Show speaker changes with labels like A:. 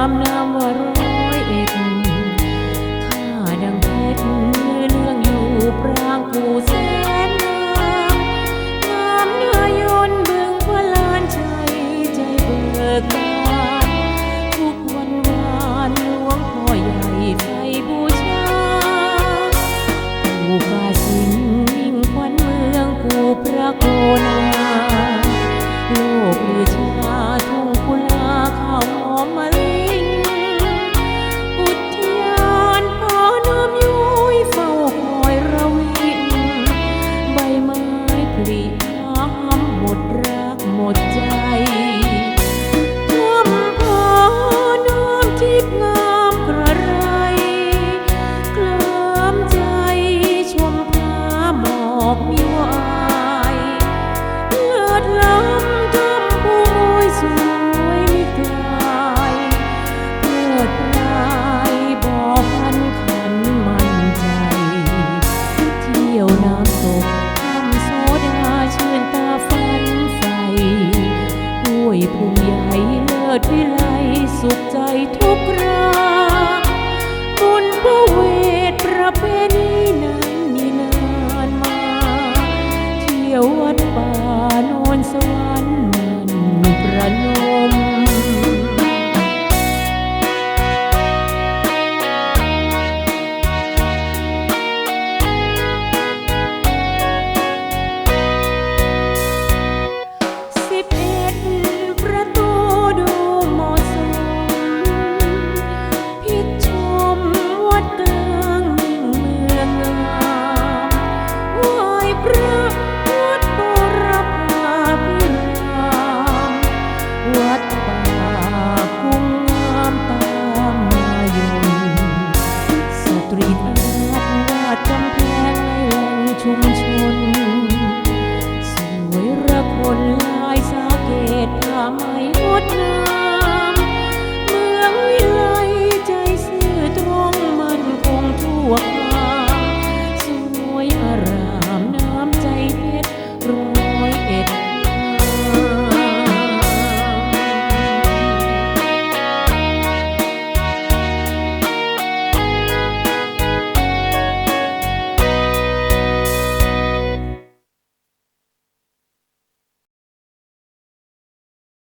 A: ามนามว่าร้อยเอ็ดข้าดังเพชรเนื้อเนื่องอยู่ปรางกูส ให้เลิศวิไลสุขใจทุกราบุญบว добро.